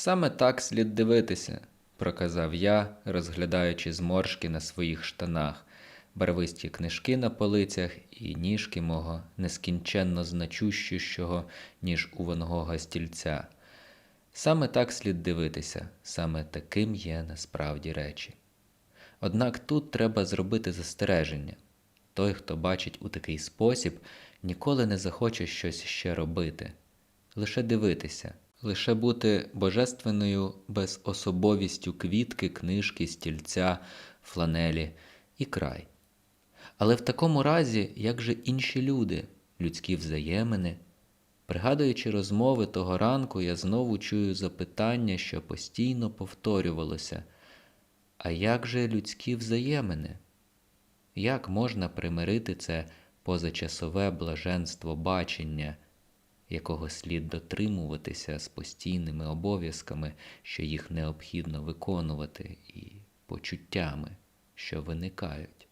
Саме так слід дивитися, проказав я, розглядаючи зморшки на своїх штанах, барвисті книжки на полицях і ніжки мого нескінченно значущого, ніж у Ван стільця. Саме так слід дивитися, саме таким є насправді речі. Однак тут треба зробити застереження. Той, хто бачить у такий спосіб, ніколи не захоче щось ще робити, лише дивитися, лише бути божественною безособовістю квітки, книжки, стільця, фланелі і край. Але в такому разі, як же інші люди, людські взаємини, пригадуючи розмови того ранку, я знову чую запитання, що постійно повторювалося. А як же людські взаємини? Як можна примирити це позачасове блаженство бачення, якого слід дотримуватися з постійними обов'язками, що їх необхідно виконувати, і почуттями, що виникають?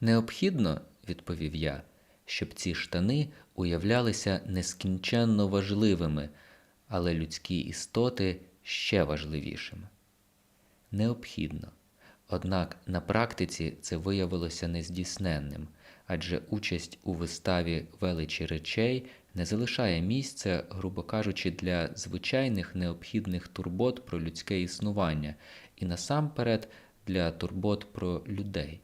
Необхідно, відповів я, щоб ці штани уявлялися нескінченно важливими, але людські істоти ще важливішими. Необхідно. Однак на практиці це виявилося нездійсненним, адже участь у виставі величі речей не залишає місця, грубо кажучи, для звичайних необхідних турбот про людське існування і насамперед для турбот про людей.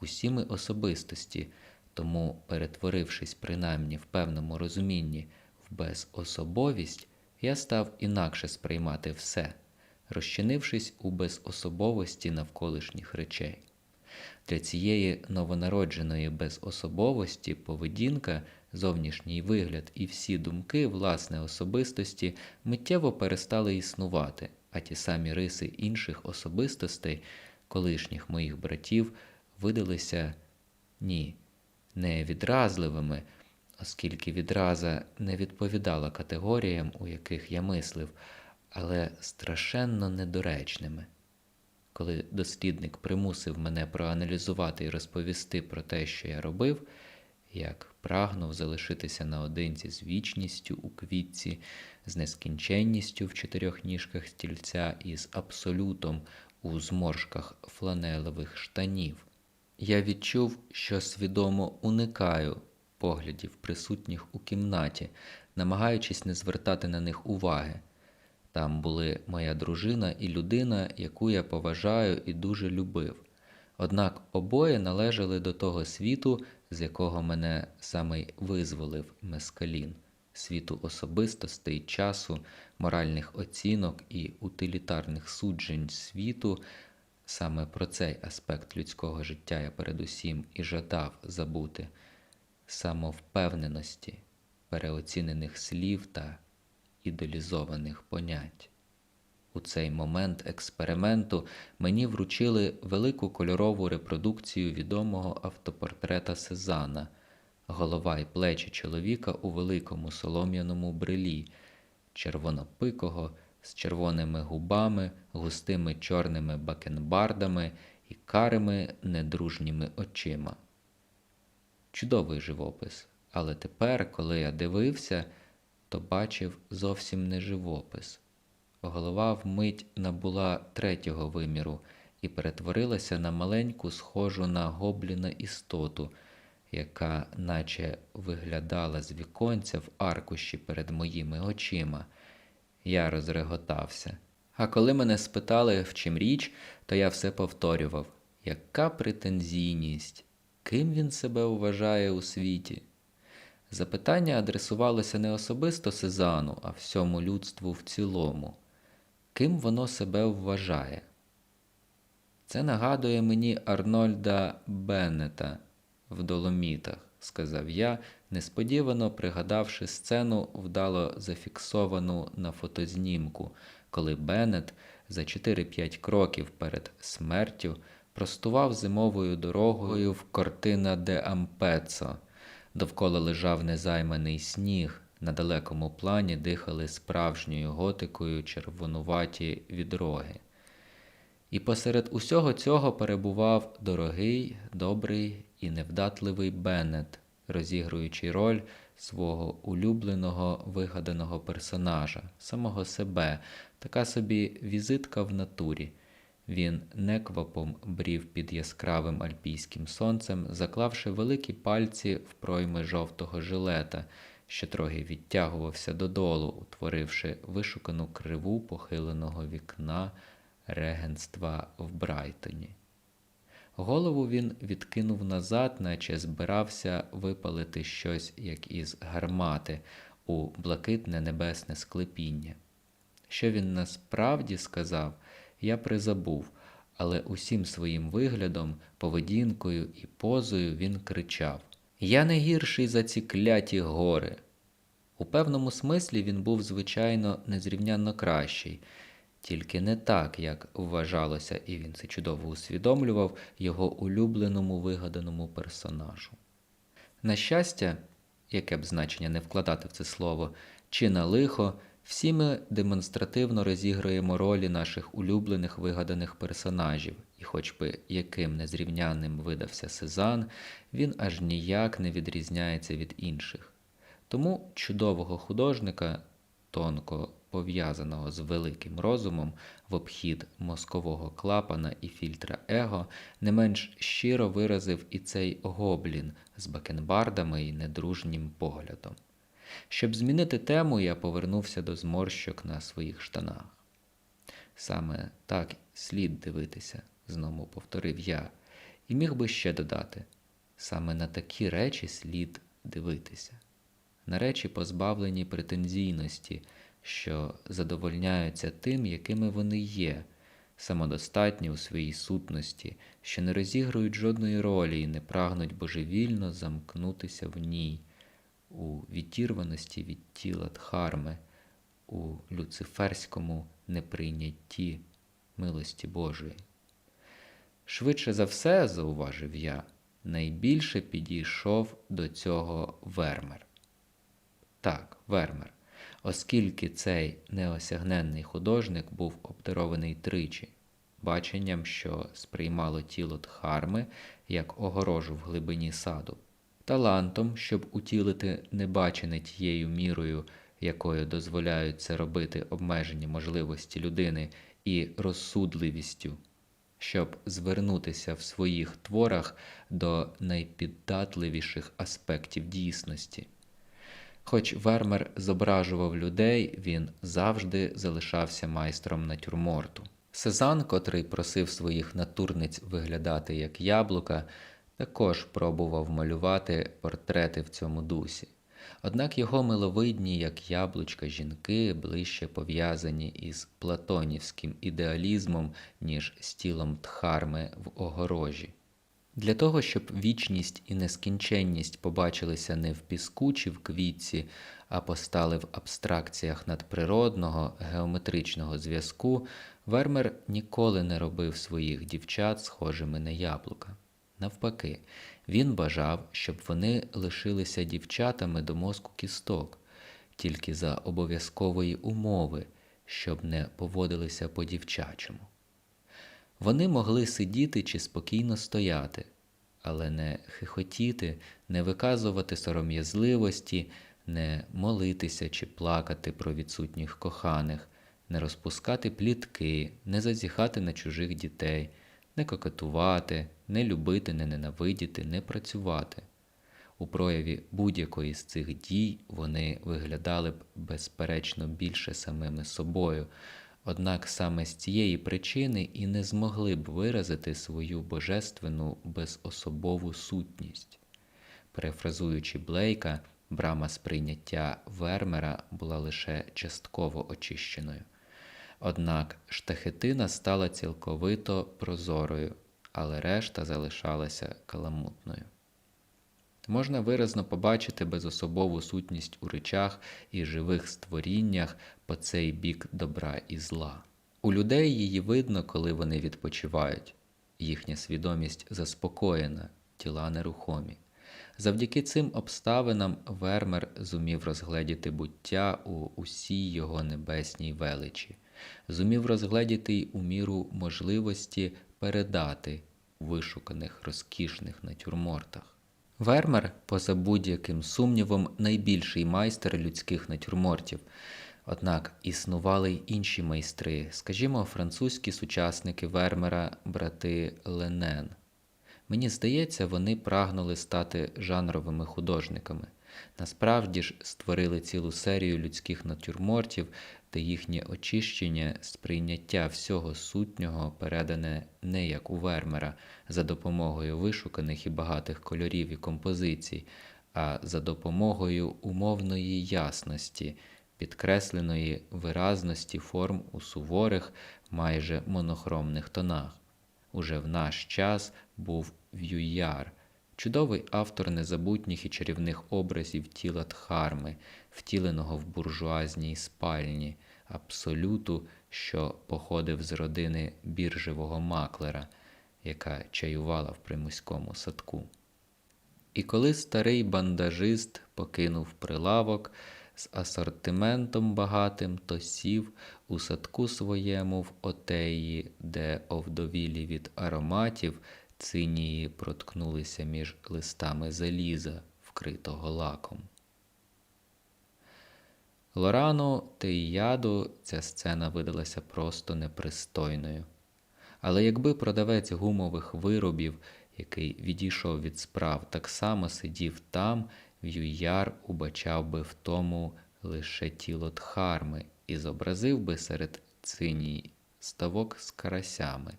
Усі ми особистості, тому, перетворившись принаймні в певному розумінні в безособовість, я став інакше сприймати все розчинившись у безособовості навколишніх речей. Для цієї новонародженої безособовості поведінка, зовнішній вигляд і всі думки власне особистості миттєво перестали існувати, а ті самі риси інших особистостей, колишніх моїх братів, видалися ні, не відразливими, оскільки відраза не відповідала категоріям, у яких я мислив але страшенно недоречними. Коли дослідник примусив мене проаналізувати і розповісти про те, що я робив, як прагнув залишитися наодинці з вічністю у квітці, з нескінченністю в чотирьох ніжках стільця і з абсолютом у зморшках фланелевих штанів, я відчув, що свідомо уникаю поглядів присутніх у кімнаті, намагаючись не звертати на них уваги. Там були моя дружина і людина, яку я поважаю і дуже любив. Однак обоє належали до того світу, з якого мене саме визволив Мескалін, світу особистостей, часу, моральних оцінок і утилітарних суджень світу. Саме про цей аспект людського життя я передусім і жадав забути, самовпевненості, переоцінених слів та ідеалізованих понять. У цей момент експерименту мені вручили велику кольорову репродукцію відомого автопортрета Сезана, голова й плечі чоловіка у великому солом'яному брилі, червонопикого, з червоними губами, густими чорними бакенбардами і карими недружніми очима. Чудовий живопис, але тепер, коли я дивився, то бачив зовсім не живопис. Голова вмить набула третього виміру і перетворилася на маленьку, схожу на гобліна істоту, яка наче виглядала з віконця в аркуші перед моїми очима. Я розреготався. А коли мене спитали, в чим річ, то я все повторював яка претензійність, ким він себе вважає у світі? Запитання адресувалося не особисто Сезану, а всьому людству в цілому. Ким воно себе вважає? Це нагадує мені Арнольда Беннета в доломітах, сказав я, несподівано пригадавши сцену, вдало зафіксовану на фотознімку, коли Беннет за 4-5 кроків перед смертю простував зимовою дорогою в Кортина де Ампецо. Довкола лежав незайманий сніг, на далекому плані дихали справжньою готикою червонуваті відроги. І посеред усього цього перебував дорогий, добрий і невдатливий Беннет, розігруючи роль свого улюбленого вигаданого персонажа, самого себе, така собі візитка в натурі. Він неквапом брів під яскравим альпійським сонцем, заклавши великі пальці в пройми жовтого жилета, що трохи відтягувався додолу, утворивши вишукану криву похиленого вікна регенства в Брайтоні. Голову він відкинув назад, наче збирався випалити щось, як із гармати, у блакитне небесне склепіння. Що він насправді сказав, я призабув, але усім своїм виглядом, поведінкою і позою він кричав: Я не гірший за ці кляті гори. У певному смислі він був, звичайно, незрівнянно кращий, тільки не так, як вважалося, і він це чудово усвідомлював його улюбленому вигаданому персонажу. На щастя, яке б значення не вкладати в це слово, чи на лихо, всі ми демонстративно розігруємо ролі наших улюблених вигаданих персонажів, і хоч би яким незрівнянним видався Сезанн, він аж ніяк не відрізняється від інших. Тому чудового художника, тонко пов'язаного з великим розумом в обхід мозкового клапана і фільтра его, не менш щиро виразив і цей гоблін з бакенбардами і недружнім поглядом. Щоб змінити тему, я повернувся до зморщок на своїх штанах. Саме так слід дивитися, знову повторив я, і міг би ще додати саме на такі речі слід дивитися, на речі, позбавлені претензійності, що задовольняються тим, якими вони є, самодостатні у своїй сутності, що не розігрують жодної ролі і не прагнуть божевільно замкнутися в ній у відірваності від тіла Дхарми, у люциферському неприйнятті милості Божої. Швидше за все, зауважив я, найбільше підійшов до цього вермер. Так, вермер, оскільки цей неосягненний художник був обдарований тричі, баченням, що сприймало тіло Дхарми як огорожу в глибині саду талантом, щоб утілити небачене тією мірою, якою дозволяють це робити обмежені можливості людини, і розсудливістю, щоб звернутися в своїх творах до найпіддатливіших аспектів дійсності. Хоч Вермер зображував людей, він завжди залишався майстром натюрморту. Сезан, котрий просив своїх натурниць виглядати як яблука, також пробував малювати портрети в цьому дусі. Однак його миловидні, як яблучка жінки, ближче пов'язані із платонівським ідеалізмом, ніж з тілом тхарми в огорожі. Для того, щоб вічність і нескінченність побачилися не в піску чи в квітці, а постали в абстракціях надприродного геометричного зв'язку, Вермер ніколи не робив своїх дівчат схожими на яблука. Навпаки, він бажав, щоб вони лишилися дівчатами до мозку кісток, тільки за обов'язкової умови, щоб не поводилися по дівчачому. Вони могли сидіти чи спокійно стояти, але не хихотіти, не виказувати сором'язливості, не молитися чи плакати про відсутніх коханих, не розпускати плітки, не зазіхати на чужих дітей не кокетувати, не любити, не ненавидіти, не працювати. У прояві будь-якої з цих дій вони виглядали б безперечно більше самими собою, однак саме з цієї причини і не змогли б виразити свою божественну безособову сутність. Перефразуючи Блейка, брама сприйняття Вермера була лише частково очищеною. Однак штахетина стала цілковито прозорою, але решта залишалася каламутною. Можна виразно побачити безособову сутність у речах і живих створіннях по цей бік добра і зла. У людей її видно, коли вони відпочивають, їхня свідомість заспокоєна, тіла нерухомі. Завдяки цим обставинам Вермер зумів розгледіти буття у усій його небесній величі зумів розгледіти й у міру можливості передати вишуканих розкішних натюрмортах. Вермер, поза будь-яким сумнівом, найбільший майстер людських натюрмортів. Однак існували й інші майстри, скажімо, французькі сучасники Вермера, брати Ленен. Мені здається, вони прагнули стати жанровими художниками. Насправді ж створили цілу серію людських натюрмортів, де їхнє очищення, сприйняття всього сутнього передане не як у Вермера за допомогою вишуканих і багатих кольорів і композицій, а за допомогою умовної ясності, підкресленої виразності форм у суворих, майже монохромних тонах. Уже в наш час був В'юяр, чудовий автор незабутніх і чарівних образів тіла Дхарми, втіленого в буржуазній спальні, абсолюту, що походив з родини біржевого маклера, яка чаювала в примуському садку. І коли старий бандажист покинув прилавок з асортиментом багатим, то сів у садку своєму в отеї, де овдовілі від ароматів цинії проткнулися між листами заліза, вкритого лаком. Лорану Теїяду ця сцена видалася просто непристойною. Але якби продавець гумових виробів, який відійшов від справ, так само сидів там, В'юяр убачав би в тому лише тіло Дхарми і зобразив би серед циній ставок з карасями,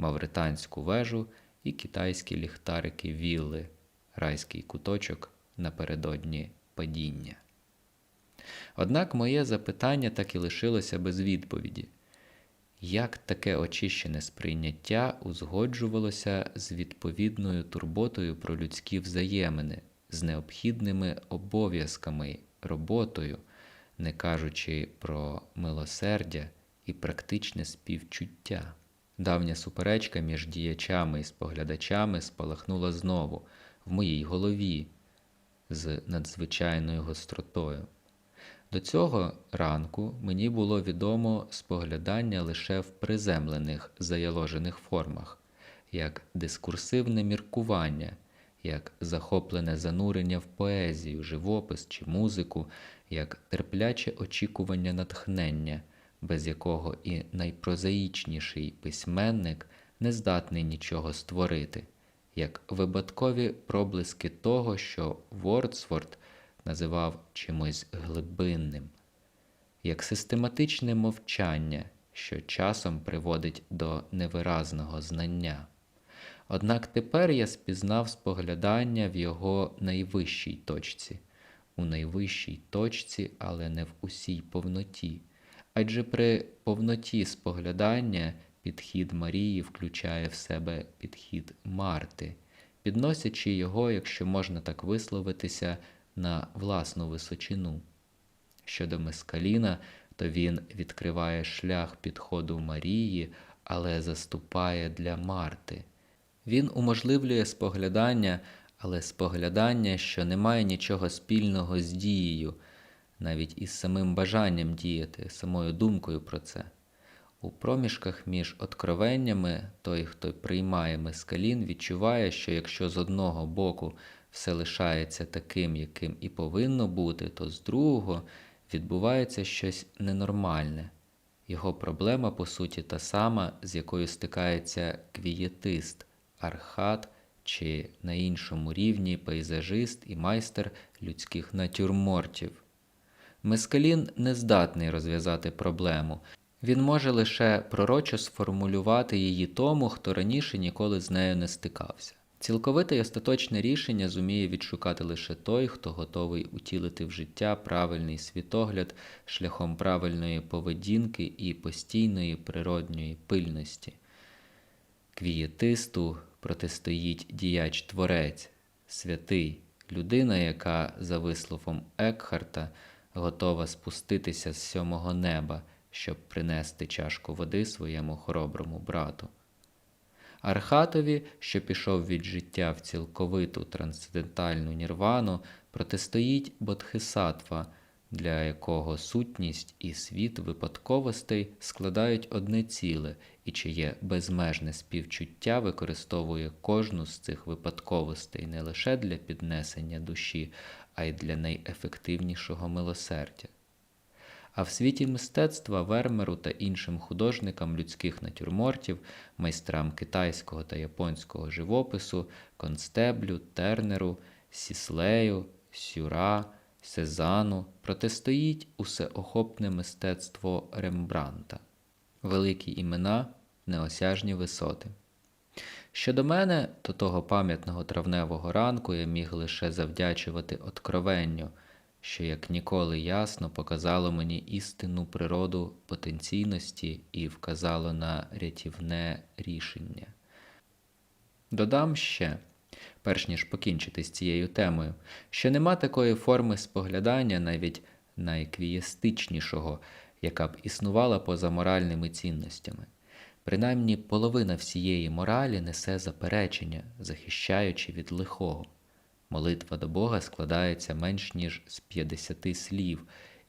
мавританську вежу і китайські ліхтарики вілли, райський куточок напередодні падіння. Однак моє запитання так і лишилося без відповіді. Як таке очищене сприйняття узгоджувалося з відповідною турботою про людські взаємини, з необхідними обов'язками, роботою, не кажучи про милосердя і практичне співчуття? Давня суперечка між діячами і споглядачами спалахнула знову в моїй голові з надзвичайною гостротою. До цього ранку мені було відомо споглядання лише в приземлених заяложених формах, як дискурсивне міркування, як захоплене занурення в поезію, живопис чи музику, як терпляче очікування натхнення, без якого і найпрозаїчніший письменник не здатний нічого створити, як випадкові проблиски того, що Вордсворт називав чимось глибинним, як систематичне мовчання, що часом приводить до невиразного знання. Однак тепер я спізнав споглядання в його найвищій точці, у найвищій точці, але не в усій повноті. Адже при повноті споглядання підхід Марії включає в себе підхід Марти, підносячи його, якщо можна так висловитися, на власну височину. Щодо Мескаліна, то він відкриває шлях підходу Марії, але заступає для Марти. Він уможливлює споглядання, але споглядання, що не має нічого спільного з дією, навіть із самим бажанням діяти, самою думкою про це. У проміжках між откровеннями той, хто приймає мескалін, відчуває, що якщо з одного боку все лишається таким, яким і повинно бути, то з другого відбувається щось ненормальне. Його проблема, по суті, та сама, з якою стикається квієтист, архат чи на іншому рівні пейзажист і майстер людських натюрмортів. Мескалін не здатний розв'язати проблему. Він може лише пророчо сформулювати її тому, хто раніше ніколи з нею не стикався. Цілковите й остаточне рішення зуміє відшукати лише той, хто готовий утілити в життя правильний світогляд шляхом правильної поведінки і постійної природньої пильності. Квієтисту протистоїть діяч творець, святий, людина, яка, за висловом Екхарта, готова спуститися з сьомого неба, щоб принести чашку води своєму хороброму брату. Архатові, що пішов від життя в цілковиту трансцендентальну нірвану, протистоїть Бодхисаттва, для якого сутність і світ випадковостей складають одне ціле, і чиє безмежне співчуття використовує кожну з цих випадковостей не лише для піднесення душі, а й для найефективнішого милосердя. А в світі мистецтва Вермеру та іншим художникам людських натюрмортів, майстрам китайського та японського живопису, констеблю, тернеру, сіслею, сюра, сезану протистоїть усеохопне мистецтво Рембранта, великі імена, неосяжні висоти. Щодо мене, то того пам'ятного травневого ранку я міг лише завдячувати откровенню, що як ніколи ясно показало мені істинну природу потенційності і вказало на рятівне рішення. Додам ще, перш ніж покінчити з цією темою, що нема такої форми споглядання, навіть найквієстичнішого, яка б існувала поза моральними цінностями. Принаймні половина всієї моралі несе заперечення, захищаючи від лихого. Молитва до Бога складається менш ніж з 50 слів,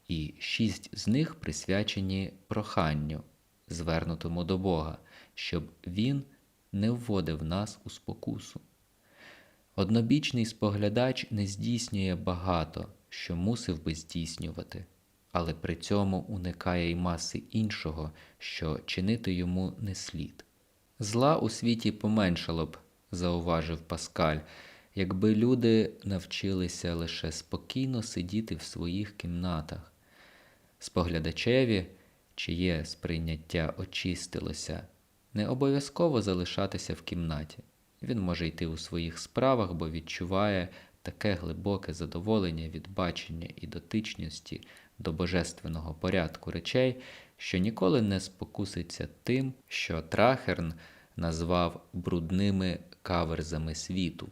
і шість з них присвячені проханню, звернутому до Бога, щоб Він не вводив нас у спокусу. Однобічний споглядач не здійснює багато, що мусив би здійснювати, але при цьому уникає й маси іншого, що чинити йому не слід. Зла у світі поменшало б, зауважив Паскаль, якби люди навчилися лише спокійно сидіти в своїх кімнатах. Споглядачеві, чиє сприйняття очистилося, не обов'язково залишатися в кімнаті. Він може йти у своїх справах, бо відчуває таке глибоке задоволення від бачення і дотичності до божественного порядку речей, що ніколи не спокуситься тим, що Трахерн назвав брудними каверзами світу.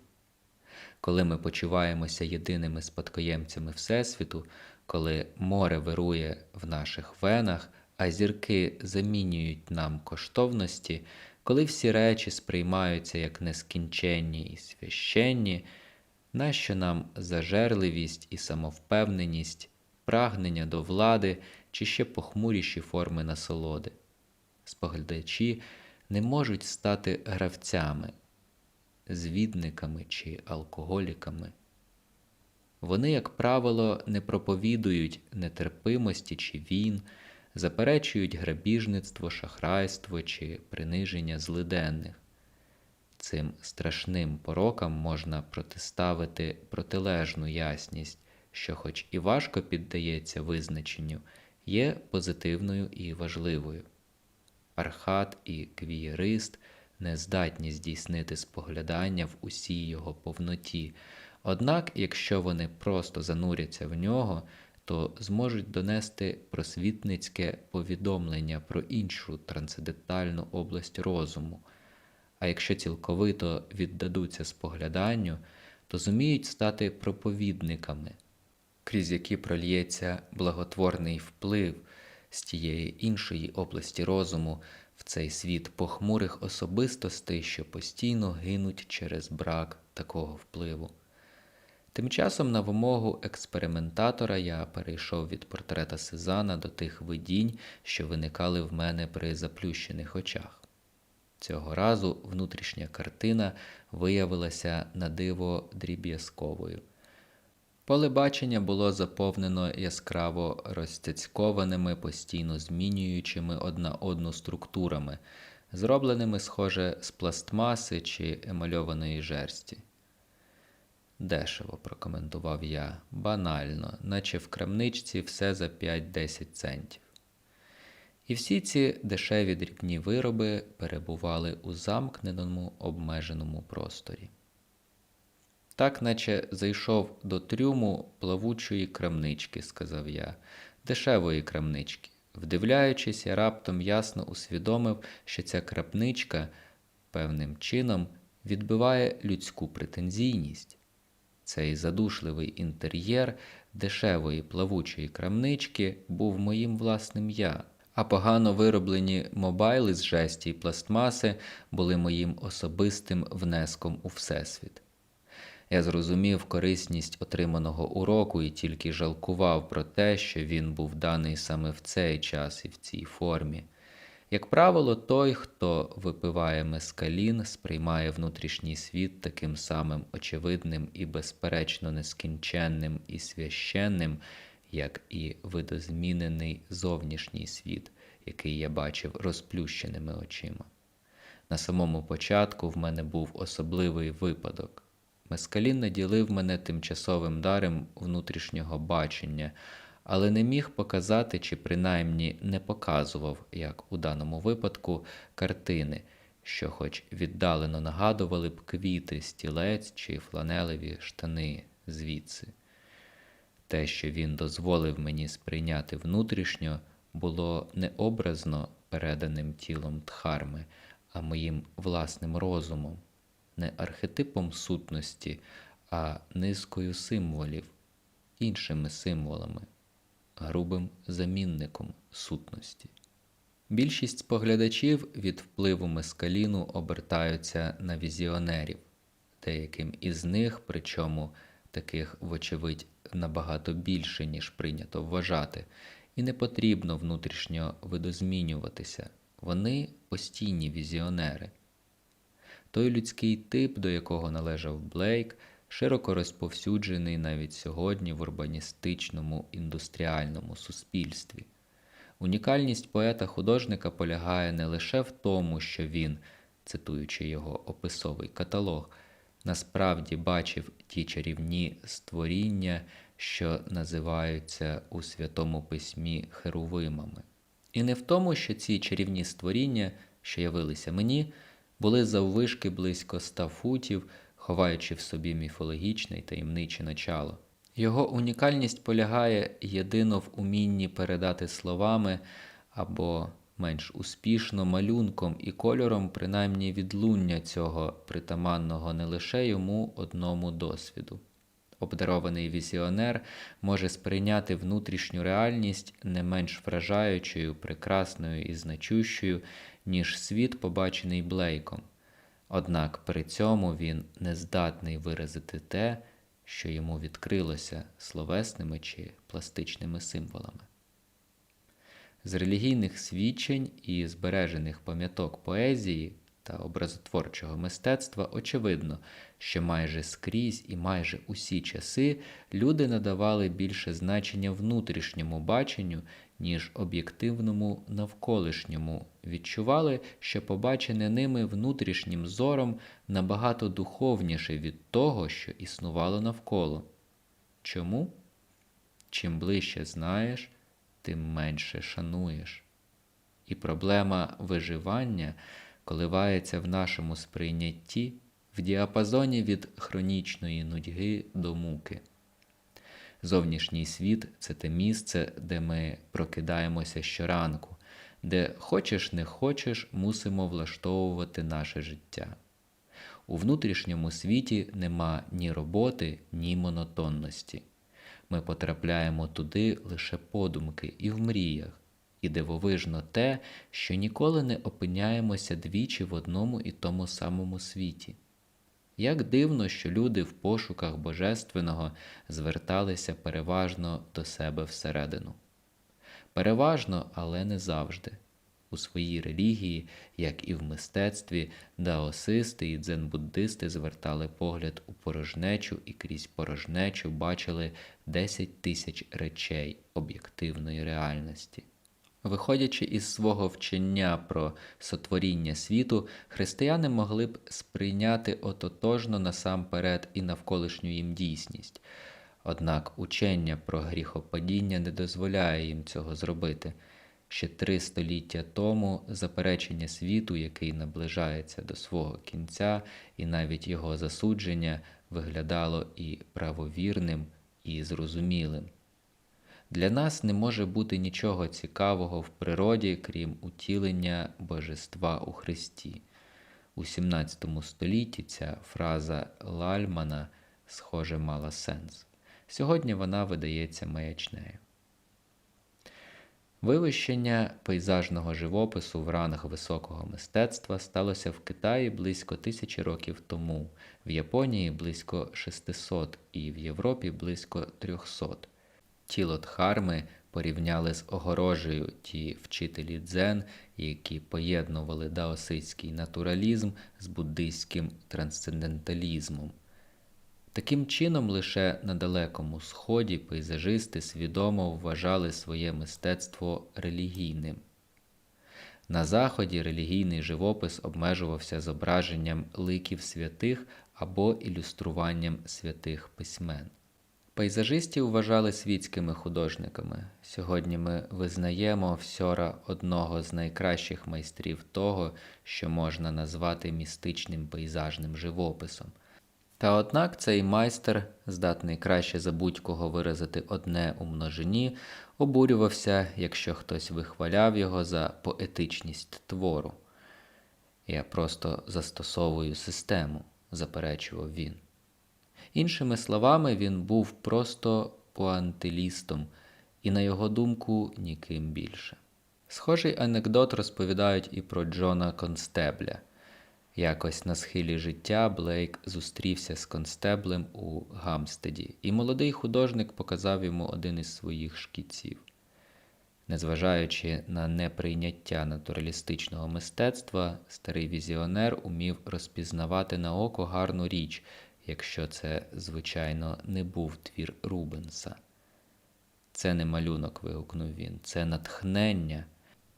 Коли ми почуваємося єдиними спадкоємцями Всесвіту, коли море вирує в наших венах, а зірки замінюють нам коштовності, коли всі речі сприймаються як нескінченні і священні, нащо нам зажерливість і самовпевненість, прагнення до влади чи ще похмуріші форми насолоди? Споглядачі не можуть стати гравцями, звідниками чи алкоголіками. Вони, як правило, не проповідують нетерпимості чи війн, заперечують грабіжництво, шахрайство чи приниження злиденних. Цим страшним порокам можна протиставити протилежну ясність, що, хоч і важко піддається визначенню, є позитивною і важливою. Архат і квієрист не здатні здійснити споглядання в усій його повноті, однак, якщо вони просто зануряться в нього, то зможуть донести просвітницьке повідомлення про іншу трансцендентальну область розуму, а якщо цілковито віддадуться спогляданню, то зуміють стати проповідниками, крізь які прольється благотворний вплив з тієї іншої області розуму в цей світ похмурих особистостей, що постійно гинуть через брак такого впливу. Тим часом, на вимогу експериментатора, я перейшов від портрета Сезана до тих видінь, що виникали в мене при заплющених очах. Цього разу внутрішня картина виявилася на диво дріб'язковою. Поле бачення було заповнено яскраво розцяцькованими, постійно змінюючими одна одну структурами, зробленими, схоже, з пластмаси чи емальованої жерсті. Дешево, прокоментував я, банально, наче в крамничці все за 5-10 центів. І всі ці дешеві дрібні вироби перебували у замкненому обмеженому просторі. Так, наче зайшов до трюму плавучої крамнички, сказав я, дешевої крамнички. Вдивляючись, я раптом ясно усвідомив, що ця крапничка певним чином відбиває людську претензійність. Цей задушливий інтер'єр дешевої плавучої крамнички був моїм власним я, а погано вироблені мобайли з жесті й пластмаси були моїм особистим внеском у всесвіт. Я зрозумів корисність отриманого уроку і тільки жалкував про те, що він був даний саме в цей час і в цій формі. Як правило, той, хто випиває мескалін, сприймає внутрішній світ таким самим очевидним і безперечно нескінченним і священним, як і видозмінений зовнішній світ, який я бачив розплющеними очима. На самому початку в мене був особливий випадок. Мескалін наділив мене тимчасовим даром внутрішнього бачення, але не міг показати чи принаймні не показував, як у даному випадку, картини, що хоч віддалено нагадували б квіти, стілець чи фланелеві штани звідси. Те, що він дозволив мені сприйняти внутрішньо, було не образно переданим тілом Дхарми, а моїм власним розумом, не архетипом сутності, а низкою символів, іншими символами, грубим замінником сутності. Більшість споглядачів від впливу мескаліну обертаються на візіонерів, деяким із них, причому таких, вочевидь, набагато більше, ніж прийнято вважати, і не потрібно внутрішньо видозмінюватися. Вони постійні візіонери. Той людський тип, до якого належав Блейк, широко розповсюджений навіть сьогодні в урбаністичному індустріальному суспільстві. Унікальність поета-художника полягає не лише в тому, що він, цитуючи його описовий каталог, насправді бачив ті чарівні створіння, що називаються у Святому Письмі херувимами. І не в тому, що ці чарівні створіння, що явилися мені, були заввишки близько ста футів, ховаючи в собі міфологічне й таємниче начало. Його унікальність полягає єдино в умінні передати словами або менш успішно малюнком і кольором, принаймні відлуння цього притаманного не лише йому одному досвіду. Обдарований візіонер може сприйняти внутрішню реальність не менш вражаючою, прекрасною і значущою, ніж світ, побачений Блейком. Однак при цьому він не здатний виразити те, що йому відкрилося словесними чи пластичними символами. З релігійних свідчень і збережених пам'яток поезії та образотворчого мистецтва очевидно, що майже скрізь і майже усі часи люди надавали більше значення внутрішньому баченню, ніж об'єктивному навколишньому, відчували, що побачене ними внутрішнім зором набагато духовніше від того, що існувало навколо. Чому? Чим ближче знаєш, тим менше шануєш. І проблема виживання коливається в нашому сприйнятті в діапазоні від хронічної нудьги до муки. Зовнішній світ це те місце, де ми прокидаємося щоранку, де хочеш не хочеш, мусимо влаштовувати наше життя. У внутрішньому світі нема ні роботи, ні монотонності. Ми потрапляємо туди лише подумки і в мріях, і дивовижно те, що ніколи не опиняємося двічі в одному і тому самому світі. Як дивно, що люди в пошуках Божественного зверталися переважно до себе всередину. Переважно, але не завжди. У своїй релігії, як і в мистецтві, даосисти і дзен-буддисти звертали погляд у порожнечу і крізь порожнечу бачили 10 тисяч речей об'єктивної реальності. Виходячи із свого вчення про сотворіння світу, християни могли б сприйняти ототожно насамперед і навколишню їм дійсність. Однак учення про гріхопадіння не дозволяє їм цього зробити. Ще три століття тому заперечення світу, який наближається до свого кінця, і навіть його засудження виглядало і правовірним, і зрозумілим. Для нас не може бути нічого цікавого в природі, крім утілення божества у Христі. У 17 столітті ця фраза Лальмана, схоже, мала сенс. Сьогодні вона видається маячнею. Вивищення пейзажного живопису в ранг високого мистецтва сталося в Китаї близько тисячі років тому, в Японії близько 600 і в Європі близько 300. Тіло Дхарми порівняли з огорожею ті вчителі дзен, які поєднували даосистський натуралізм з буддийським трансценденталізмом. Таким чином, лише на Далекому Сході пейзажисти свідомо вважали своє мистецтво релігійним. На Заході релігійний живопис обмежувався зображенням ликів святих або ілюструванням святих письмен. Пейзажистів вважали світськими художниками. Сьогодні ми визнаємо всьора одного з найкращих майстрів того, що можна назвати містичним пейзажним живописом. Та однак цей майстер, здатний краще за будь-кого виразити одне у множині, обурювався, якщо хтось вихваляв його за поетичність твору. Я просто застосовую систему, заперечував він. Іншими словами, він був просто пуантилістом, і, на його думку, ніким більше. Схожий анекдот розповідають і про Джона Констебля. Якось на схилі життя Блейк зустрівся з констеблем у Гамстеді, і молодий художник показав йому один із своїх шкіців. Незважаючи на неприйняття натуралістичного мистецтва, старий візіонер умів розпізнавати на око гарну річ, якщо це, звичайно, не був твір Рубенса. Це не малюнок, вигукнув він, це натхнення.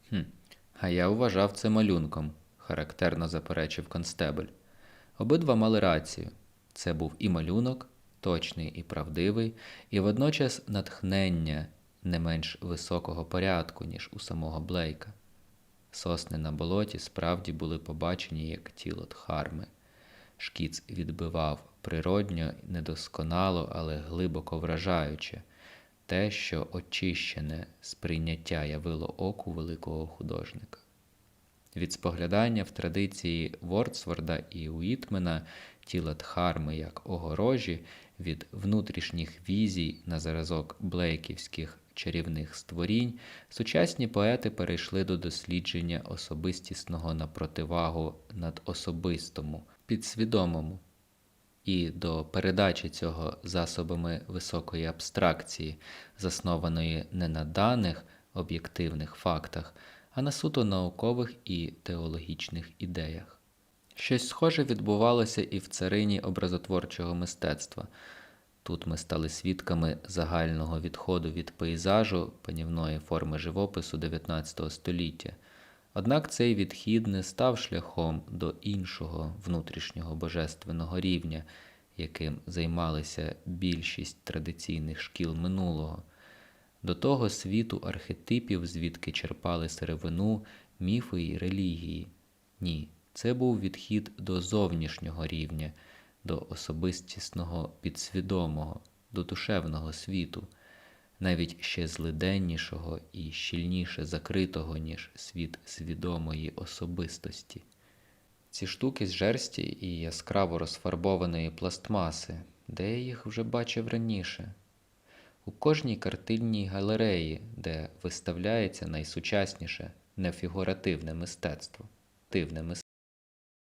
Хм, а я вважав це малюнком, характерно заперечив констебель. Обидва мали рацію. Це був і малюнок, точний і правдивий, і водночас натхнення не менш високого порядку, ніж у самого Блейка. Сосни на болоті справді були побачені як тіло Дхарми. Шкіц відбивав природньо, недосконало, але глибоко вражаюче те, що очищене сприйняття явило оку великого художника. Від споглядання в традиції Вордсворда і Уітмена тіла Дхарми як огорожі, від внутрішніх візій на зразок блейківських чарівних створінь, сучасні поети перейшли до дослідження особистісного на противагу надособистому, підсвідомому, і до передачі цього засобами високої абстракції, заснованої не на даних об'єктивних фактах, а на суто наукових і теологічних ідеях. Щось схоже відбувалося і в царині образотворчого мистецтва. Тут ми стали свідками загального відходу від пейзажу панівної форми живопису XIX століття. Однак цей відхід не став шляхом до іншого внутрішнього божественного рівня, яким займалися більшість традиційних шкіл минулого, до того світу архетипів, звідки черпали сировину, міфи і релігії. Ні, це був відхід до зовнішнього рівня, до особистісного підсвідомого, до душевного світу навіть ще злиденнішого і щільніше закритого, ніж світ свідомої особистості. Ці штуки з жерсті і яскраво розфарбованої пластмаси, де я їх вже бачив раніше. У кожній картинній галереї, де виставляється найсучасніше нефігуративне мистецтво, тивне мистецтво.